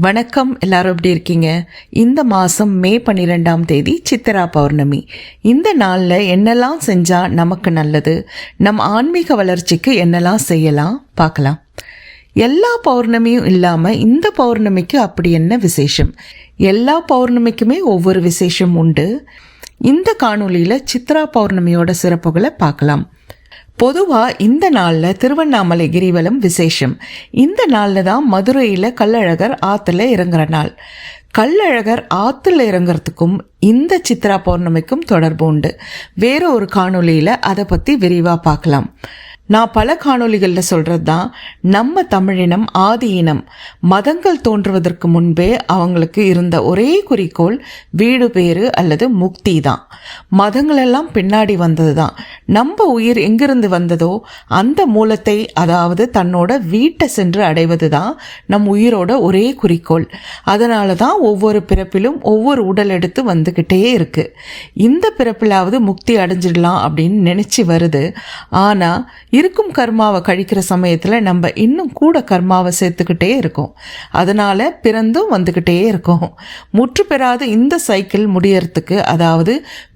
வணக்கம் எல்லாரும் எப்படி இருக்கீங்க? இந்த மாதம் மே பன்னிரெண்டாம் தேதி சித்திரா பௌர்ணமி. இந்த நாளில் என்னெல்லாம் செஞ்சால் நமக்கு நல்லது? நம் ஆன்மீக வளர்ச்சிக்கு என்னெல்லாம் செய்யலாம்? பார்க்கலாம். எல்லா பௌர்ணமியும் இல்லாமல் இந்த பௌர்ணமிக்கு அப்படி என்ன விசேஷம்? எல்லா பௌர்ணமிக்குமே ஒவ்வொரு விசேஷம் உண்டு. இந்த காணொலியில் சித்ரா பௌர்ணமியோட சிறப்புகளை பார்க்கலாம். பொதுவாக இந்த நாளில் திருவண்ணாமலை கிரிவலம் விசேஷம். இந்த நாளில் தான் மதுரையில் கள்ளழகர் ஆற்றுல இறங்குற நாள். கள்ளழகர் ஆற்றுல இறங்குறதுக்கும் இந்த சித்ரா பௌர்ணமிக்கும் தொடர்பு உண்டு. வேற ஒரு காணொலியில் அதை பற்றி விரிவாக பார்க்கலாம். நான் பல காணொளிகளில் சொல்கிறது தான் நம்ம தமிழினம் ஆதி இனம் மதங்கள் தோன்றுவதற்கு முன்பே அவங்களுக்கு இருந்த ஒரே குறிக்கோள் வீடு பேரு அல்லது முக்தி தான். மதங்களெல்லாம் பின்னாடி வந்தது தான் நம்ம உயிர் எங்கிருந்து வந்ததோ அந்த மூலத்தை அதாவது தன்னோட வீட்டை சென்று அடைவது தான் நம் உயிரோட ஒரே குறிக்கோள். அதனால தான் ஒவ்வொரு பிறப்பிலும் ஒவ்வொரு உடல் எடுத்து வந்துக்கிட்டே இருக்குது இந்த பிறப்பிலாவது முக்தி அடைஞ்சிடலாம் அப்படின்னு நினச்சி வருது. ஆனால் இருக்கும் கர்மாவை கழிக்கிற சமயத்தில் நம்ம இன்னும் கூட கர்மாவை சேர்த்துக்கிட்டே இருக்கோம். அதனால் பிறந்தும் வந்துக்கிட்டே இருக்கோம். முற்று பெறாத இந்த சைக்கிள் முடியறதுக்கு அதாவது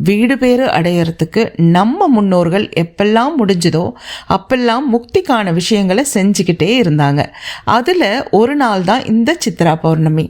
வீடு பேறு அடையறதுக்கு நம்ம முன்னோர்கள் எப்பெல்லாம் முடிஞ்சதோ அப்பெல்லாம் முக்திக்கான விஷயங்களை செஞ்சுக்கிட்டே இருந்தாங்க. அதில் ஒரு நாள் தான் இந்த சித்ரா பௌர்ணமி.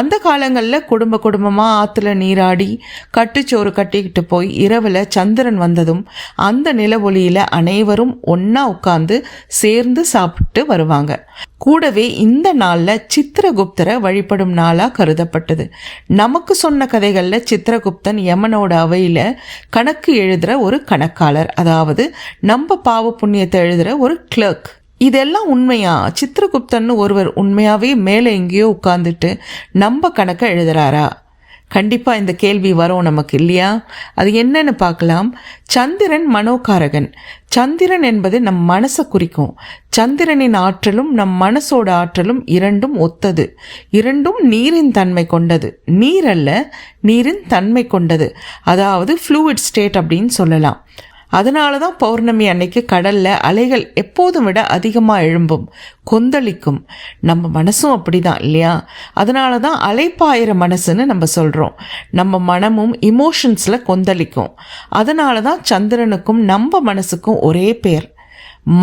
அந்த காலங்களில் குடும்ப குடும்பமாக ஆற்றுல நீராடி கட்டுச்சோறு கட்டிக்கிட்டு போய் இரவில் சந்திரன் வந்ததும் அந்த நில ஒளியில் அனைவரும் ஒன்று உட்காந்து சேர்ந்து சாப்பிட்டு வருவாங்க. கூடவே இந்த நாளில் சித்திரகுப்தரை வழிபடும் நாளாக கருதப்பட்டது. நமக்கு சொன்ன கதைகளில் சித்திரகுப்தன் யமனோட அவையில் கணக்கு எழுதுகிற ஒரு கணக்காளர். அதாவது நம்ம பாவ புண்ணியத்தை எழுதுகிற ஒரு கிளர்க் இதெல்லாம் உண்மையா? சித்திரகுப்தன் ஒருவர் உண்மையாகவே மேலே எங்கேயோ உட்காந்துட்டு நம்ம கணக்கை எழுதுறாரா? கண்டிப்பாக இந்த கேள்வி வரும் நமக்கு இல்லையா? அது என்னன்னு பார்க்கலாம். சந்திரன் மனோகாரகன். சந்திரன் என்பது நம் மனசை குறிக்கும். சந்திரனின் ஆற்றலும் நம் மனசோட ஆற்றலும் இரண்டும் ஒத்தது. இரண்டும் நீரின் தன்மை கொண்டது. நீர் அல்ல நீரின் தன்மை கொண்டது. அதாவது ஃப்ளூயிட் ஸ்டேட் அப்படின்னு சொல்லலாம். அதனால தான் பௌர்ணமி அன்னைக்கு கடல்ல அலைகள் எப்போதும் விட அதிகமாக எழும்பும் கொந்தளிக்கும். நம்ம மனசும் அப்படிதான் இல்லையா? அதனால தான் அலைப்பாயிற மனசுன்னு நம்ம சொல்கிறோம் நம்ம மனமும் இமோஷன்ஸில் கொந்தளிக்கும். அதனால தான் சந்திரனுக்கும் நம்ம மனசுக்கும் ஒரே பேர்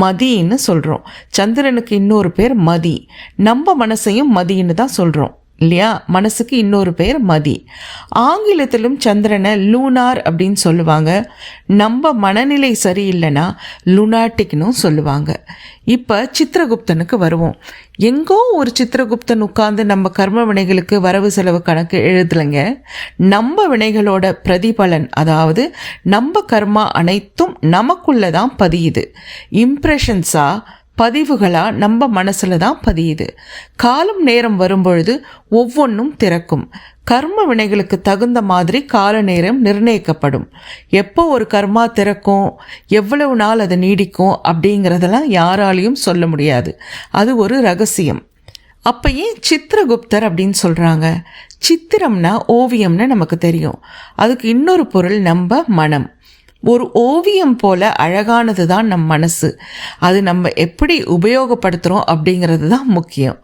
மதின்னு சொல்கிறோம் சந்திரனுக்கு இன்னொரு பேர் மதி. நம்ம மனசையும் மதின்னு தான் சொல்கிறோம் இல்லையா? மனசுக்கு இன்னொரு பேர் மதி. ஆங்கிலத்திலும் சந்திரனை லூனார் அப்படின்னு சொல்லுவாங்க. நம்ம மனநிலை சரியில்லைன்னா லுனாட்டிக்னும் சொல்லுவாங்க. இப்போ சித்திரகுப்தனுக்கு வருவோம். எங்கோ ஒரு சித்திரகுப்தன் உட்கார்ந்து நம்ம கர்ம வினைகளுக்கு வரவு செலவு கணக்கு எழுதலைங்க. நம்ம வினைகளோட பிரதிபலன் அதாவது நம்ம கர்மா அனைத்தும் நமக்குள்ளே தான் பதியுது இம்ப்ரெஷன்ஸாக பதிவுகளாக நம்ம மனசில் தான் பதியுது. காலம் நேரம் வரும்பொழுது ஒவ்வொன்றும் திறக்கும். கர்ம வினைகளுக்கு தகுந்த மாதிரி கால நேரம் நிர்ணயிக்கப்படும். எப்போ ஒரு கர்மா திறக்கும்? எவ்வளவு நாள் அது நீடிக்கும்? அப்படிங்கிறதெல்லாம் யாராலையும் சொல்ல முடியாது. அது ஒரு ரகசியம். அப்போ ஏன் சித்திரகுப்தர் அப்படின்னு சொல்கிறாங்க சித்திரம்னா ஓவியம்னு நமக்கு தெரியும். அதுக்கு இன்னொரு பொருள் நம்ம மனம். ஒரு ஓவியம் போல அழகானது தான் நம் மனசு. அது நம்ம எப்படி உபயோகப்படுத்துகிறோம் அப்படிங்கிறது தான் முக்கியம்.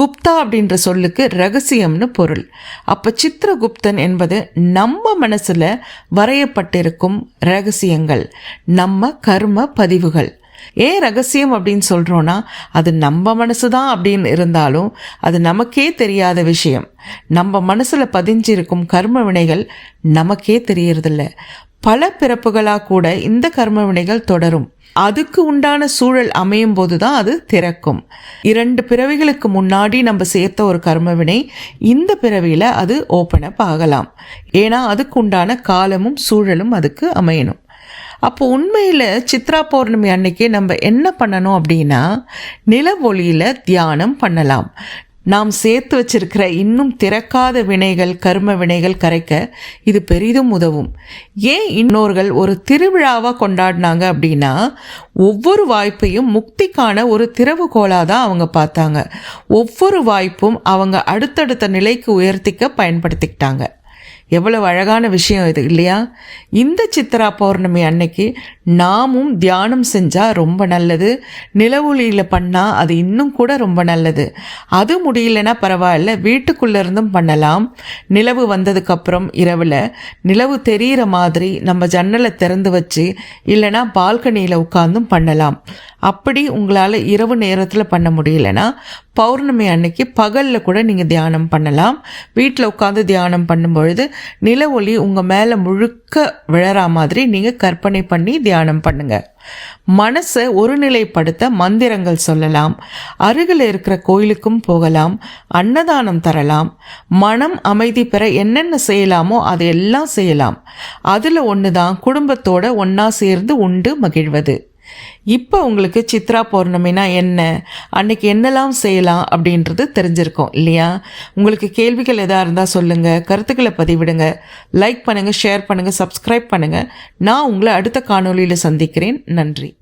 குப்தா அப்படின்ற சொல்லுக்கு ரகசியம்னு பொருள். அப்போ சித்திரகுப்தன் என்பது நம்ம மனசில் வரையப்பட்டிருக்கும் ரகசியங்கள். நம்ம கர்ம பதிவுகள். ஏன் ரகசியம் அப்படின்னு சொல்கிறோன்னா அது நம்ம மனசு தான் அப்படின்னு இருந்தாலும் அது நமக்கே தெரியாத விஷயம். நம்ம மனசில் பதிஞ்சிருக்கும் கர்ம வினைகள் நமக்கே தெரியறதில்ல. பல பிறப்புகளாக கூட இந்த கர்ம வினைகள் தொடரும். அதுக்கு உண்டான சூழல் அமையும் போது தான் அது திறக்கும். இரண்டு பிறவிகளுக்கு முன்னாடி நம்ம சேர்த்த ஒரு கர்மவினை இந்த பிறவியில் அது ஓப்பன் அப் ஆகலாம். ஏன்னா அதுக்கு உண்டான காலமும் சூழலும் அதுக்கு அமையணும். அப்போ உண்மையில் சித்ரா பௌர்ணமி அன்னைக்கு நம்ம என்ன பண்ணணும் அப்படின்னா நில ஒளியில் தியானம் பண்ணலாம். நாம் சேர்த்து வச்சிருக்கிற இன்னும் திறக்காத வினைகள் கர்ம வினைகள் கரைக்க இது பெரிதும் உதவும். ஏன் இன்னோர்கள் ஒரு திருவிழாவாக கொண்டாடினாங்க அப்படின்னா ஒவ்வொரு வாய்ப்பையும் முக்திக்கான ஒரு திறவுகோலாக தான் அவங்க பார்த்தாங்க. ஒவ்வொரு வாய்ப்பும் அவங்க அடுத்தடுத்த நிலைக்கு உயர்த்திக்க பயன்படுத்திக்கிட்டாங்க. எவ்வளவு அழகான விஷயம் இது இல்லையா? இந்த சித்திரா பௌர்ணமி அன்னைக்கு நாமும் தியானம் செஞ்சால் ரொம்ப நல்லது. நிலவொளியில் பண்ணால் அது இன்னும் கூட ரொம்ப நல்லது. அது முடியலன்னா பரவாயில்ல வீட்டுக்குள்ளே இருந்தும் பண்ணலாம். நிலவு வந்ததுக்கப்புறம் இரவில் நிலவு தெரிகிற மாதிரி நம்ம ஜன்னலை திறந்து வச்சு இல்லைனா பால்கனியில் உட்காந்தும் பண்ணலாம். அப்படி உங்களால் இரவு நேரத்தில் பண்ண முடியலன்னா பௌர்ணமி அன்னைக்கு பகலில் கூட நீங்கள் தியானம் பண்ணலாம். வீட்டில் உட்காந்து தியானம் பண்ணும்பொழுது நில ஒளி உங்கள் மேலே முழுக்க விழற மாதிரி நீங்கள் கற்பனை பண்ணி தியானம் பண்ணுங்கள் மனசை ஒருநிலைப்படுத்த மந்திரங்கள் சொல்லலாம். அருகில் இருக்கிற கோயிலுக்கும் போகலாம். அன்னதானம் தரலாம். மனம் அமைதி பெற என்னென்ன செய்யலாமோ அதையெல்லாம் செய்யலாம். அதில் ஒன்று தான் குடும்பத்தோட ஒன்றா சேர்ந்து உண்டு மகிழ்வது. இப்போ உங்களுக்கு சித்ரா பௌர்ணமினா என்ன? அன்னைக்கு என்னெல்லாம் செய்யலாம் அப்படின்றது தெரிஞ்சிருக்கும் இல்லையா? உங்களுக்கு கேள்விகள் எதாக இருந்தால் சொல்லுங்கள் கருத்துக்களை பதிவிடுங்க லைக் பண்ணுங்கள் ஷேர் பண்ணுங்கள் சப்ஸ்கிரைப் பண்ணுங்கள் நான் உங்களை அடுத்த காணொலியில் சந்திக்கிறேன். நன்றி.